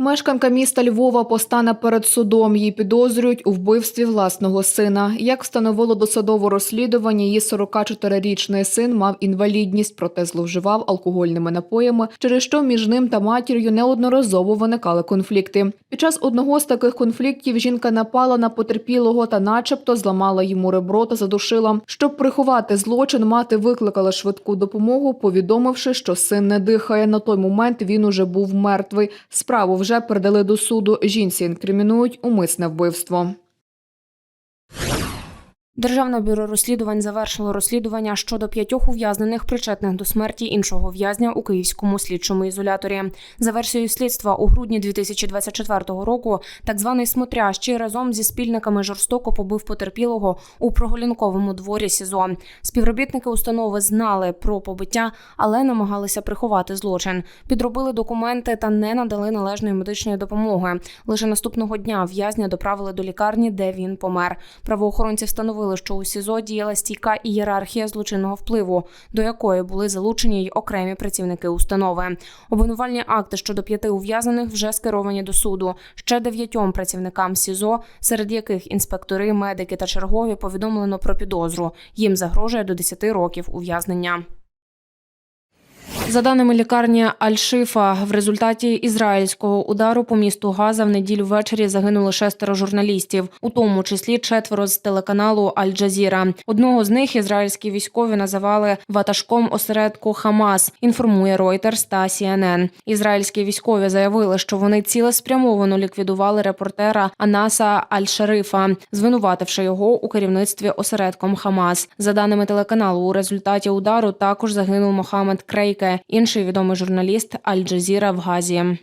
Мешканка міста Львова постане перед судом. Її підозрюють у вбивстві власного сина. Як встановило досудове розслідування, її 44-річний син мав інвалідність, проте зловживав алкогольними напоями, через що між ним та матір'ю неодноразово виникали конфлікти. Під час одного з таких конфліктів жінка напала на потерпілого та, начебто, зламала йому ребро та задушила. Щоб приховати злочин, мати викликала швидку допомогу, повідомивши, що син не дихає. На той момент він уже був мертвий. Справу вже передали до суду. Жінці інкримінують умисне вбивство. Державне бюро розслідувань завершило розслідування щодо п'ятьох ув'язнених, причетних до смерті іншого в'язня у київському слідчому ізоляторі. За версією слідства, у грудні 2024 року так званий смотрящий разом зі спільниками жорстоко побив потерпілого у прогулянковому дворі СІЗО. Співробітники установи знали про побиття, але намагалися приховати злочин. Підробили документи та не надали належної медичної допомоги. Лише наступного дня в'язня доправили до лікарні, де він помер. Правоохоронці встановили, що у СІЗО діяла стійка ієрархія злочинного впливу, до якої були залучені й окремі працівники установи. Обвинувальні акти щодо п'яти ув'язнених вже скеровані до суду. Ще дев'ятьом працівникам СІЗО, серед яких інспектори, медики та чергові повідомлено про підозру. Їм загрожує до 10 років ув'язнення. За даними лікарні Аль-Шифа, в результаті ізраїльського удару по місту Газа в неділю ввечері загинули шестеро журналістів, у тому числі четверо з телеканалу Аль-Джазіра. Одного з них ізраїльські військові називали ватажком осередку Хамас. Інформує Reuters та CNN. Ізраїльські військові заявили, що вони цілеспрямовано ліквідували репортера Анаса Аль-Шарифа, звинувативши його у керівництві осередком Хамас. За даними телеканалу, у результаті удару також загинув Мохамед Крейке, інший відомий журналіст Аль-Джазіра в Газі.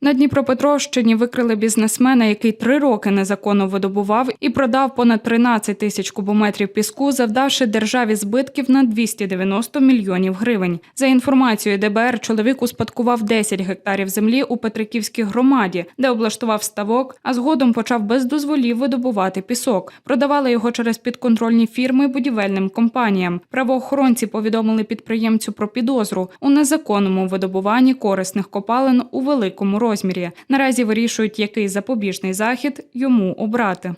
На Дніпропетровщині викрили бізнесмена, який три роки незаконно видобував і продав понад 13 тисяч кубометрів піску, завдавши державі збитків на 290 мільйонів гривень. За інформацією ДБР, чоловік успадкував 10 гектарів землі у Петриківській громаді, де облаштував ставок, а згодом почав без дозволів видобувати пісок. Продавали його через підконтрольні фірми будівельним компаніям. Правоохоронці повідомили підприємцю про підозру у незаконному видобуванні корисних копалин у великому розмірі. Наразі вирішують, який запобіжний захід йому обрати.